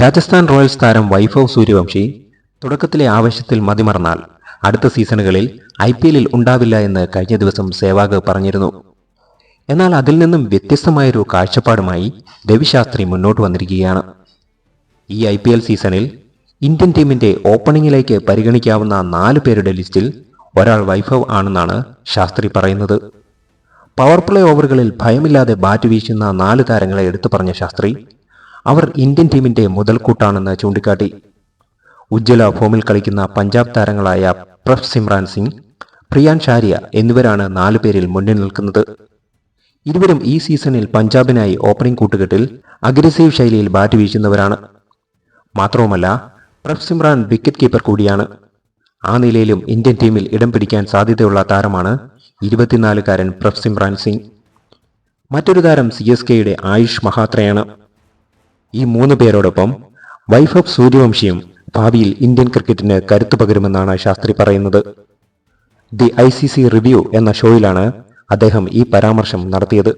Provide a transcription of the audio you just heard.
Rajasthan Royals താരം വൈഭവ് സൂര്യവംശി തുടക്കത്തിലെ ആവശ്യത്തിൽ മതിമറന്നാൽ അടുത്ത സീസണുകളിൽ ഐ പി എല്ലിൽ ഉണ്ടാവില്ല എന്ന് കഴിഞ്ഞ ദിവസം സേവാഗ് പറഞ്ഞിരുന്നു. എന്നാൽ അതിൽ നിന്നും വ്യത്യസ്തമായൊരു കാഴ്ചപ്പാടുമായി രവിശാസ്ത്രി മുന്നോട്ട് വന്നിരിക്കുകയാണ്. ഈ ഐ പി എൽ സീസണിൽ ഇന്ത്യൻ ടീമിന്റെ ഓപ്പണിംഗിലേക്ക് പരിഗണിക്കാവുന്ന നാല് പേരുടെ ലിസ്റ്റിൽ ഒരാൾ വൈഭവ് ആണെന്നാണ് ശാസ്ത്രി പറയുന്നത്. പവർ പ്ലേ ഓവറുകളിൽ ഭയമില്ലാതെ ബാറ്റ് വീശുന്ന നാല് താരങ്ങളെ എടുത്തു പറഞ്ഞ ശാസ്ത്രി അവർ ഇന്ത്യൻ ടീമിന്റെ മുതൽക്കൂട്ടാണെന്ന് ചൂണ്ടിക്കാട്ടി. ഉജ്ജ്വല ഫോമിൽ കളിക്കുന്ന പഞ്ചാബ് താരങ്ങളായ പ്രഫ് സിമ്രാൻ സിംഗ് പ്രിയാൻ ഷാരിയ എന്നിവരാണ് നാലു പേരിൽ മുന്നിൽ നിൽക്കുന്നത്. ഇരുവരും ഈ സീസണിൽ പഞ്ചാബിനായി ഓപ്പണിംഗ് കൂട്ടുകെട്ടിൽ അഗ്രസീവ് ശൈലിയിൽ ബാറ്റ് വീശുന്നവരാണ്. മാത്രവുമല്ല പ്രഫ് സിമ്രാൻ വിക്കറ്റ് കീപ്പർ കൂടിയാണ്. ആ നിലയിലും ഇന്ത്യൻ ടീമിൽ ഇടം പിടിക്കാൻ സാധ്യതയുള്ള താരമാണ് ഇരുപത്തിനാലുകാരൻ പ്രഫ് സിമ്രാൻ സിംഗ്. മറ്റൊരു താരം സി എസ് കെയുടെ ആയുഷ് മഹാത്രയാണ്. ഈ മൂന്ന് പേരോടൊപ്പം ഓഫ് സൂര്യവംശിയും ഭാവിയിൽ ഇന്ത്യൻ ക്രിക്കറ്റിന് കരുത്തു പകരുമെന്നാണ് ശാസ്ത്രി പറയുന്നത്. The I C C review എന്ന ഷോയിലാണ് അദ്ദേഹം ഈ പരാമർശം നടത്തിയത്.